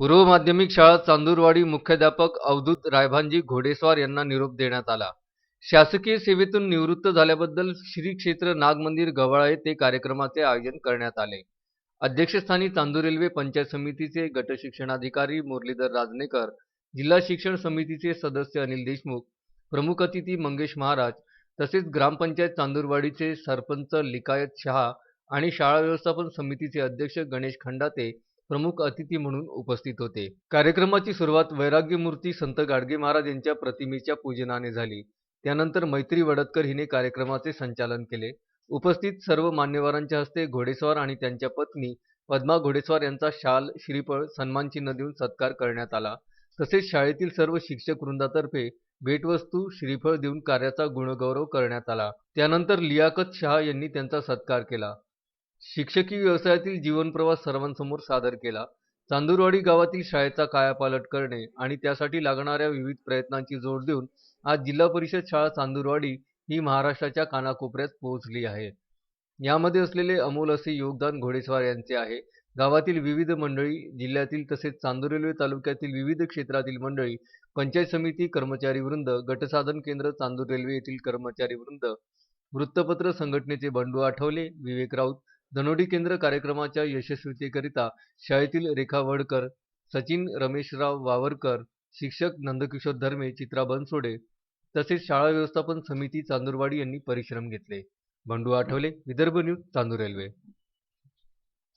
पूर्व माध्यमिक शाळा चांदूरवाडी मुख्याध्यापक अवधूत रायभानजी घोडेस्वार यांना निरोप देण्यात आला. शासकीय सेवेतून निवृत्त झाल्याबद्दल श्री क्षेत्र नागमंदिर गव्हाळा येथे कार्यक्रमाचे आयोजन करण्यात आले. अध्यक्षस्थानी चांदूर रेल्वे पंचायत समितीचे गटशिक्षणाधिकारी मुरलीधर राजनेकर जिल्हा शिक्षण समितीचे सदस्य अनिल देशमुख प्रमुख अतिथी मंगेश महाराज तसेच ग्रामपंचायत चांदूरवाडीचे सरपंच लिकायत शहा आणि शाळा व्यवस्थापन समितीचे अध्यक्ष गणेश खंडाते प्रमुख अतिथी म्हणून उपस्थित होते. कार्यक्रमाची सुरुवात वैराग्यमूर्ती संत गाडगे महाराज यांच्या प्रतिमेच्या पूजनाने झाली. त्यानंतर मैत्री वडतकर हिने कार्यक्रमाचे संचालन केले. उपस्थित सर्व मान्यवरांच्या हस्ते घोडेस्वार आणि त्यांच्या पत्नी पद्मा घोडेस्वार यांचा शाल श्रीफळ सन्मानचिन्ह देऊन सत्कार करण्यात आला. तसेच शाळेतील सर्व शिक्षक वृंदातर्फे भेटवस्तू श्रीफळ देऊन कार्याचा गुणगौरव करण्यात आला. त्यानंतर लियाकत शहा यांनी त्यांचा सत्कार केला. शिक्षकी व्यवसायातील जीवनप्रवास सर्वांसमोर सादर केला. चांदूरवाडी गावातील शाळेचा कायापालट करणे आणि त्यासाठी लागणाऱ्या विविध प्रयत्नांची जोड देऊन आज जिल्हा परिषद शाळा चांदूरवाडी ही महाराष्ट्राच्या कानाकोपऱ्यात पोहोचली आहे. यामध्ये असलेले अमोल असे योगदान घोडेस्वार यांचे आहे. गावातील विविध मंडळी जिल्ह्यातील तसेच चांदूर रेल्वे तालुक्यातील विविध क्षेत्रातील मंडळी पंचायत समिती कर्मचारी वृंद गटसाधन केंद्र चांदूर रेल्वे येथील कर्मचारी वृंद वृत्तपत्र संघटनेचे बंडू आठवले विवेक राऊत धनोडी केंद्र कार्यक्रमाच्या यशस्वीतेकरिता शाळेतील रेखा वडकर सचिन रमेशराव वावरकर शिक्षक नंदकिशोर धर्मे चित्रा बनसोडे तसेच शाळा व्यवस्थापन समिती चांदूरवाडी यांनी परिश्रम घेतले. Bandu Athawale Vidarbha news Chandur Railway.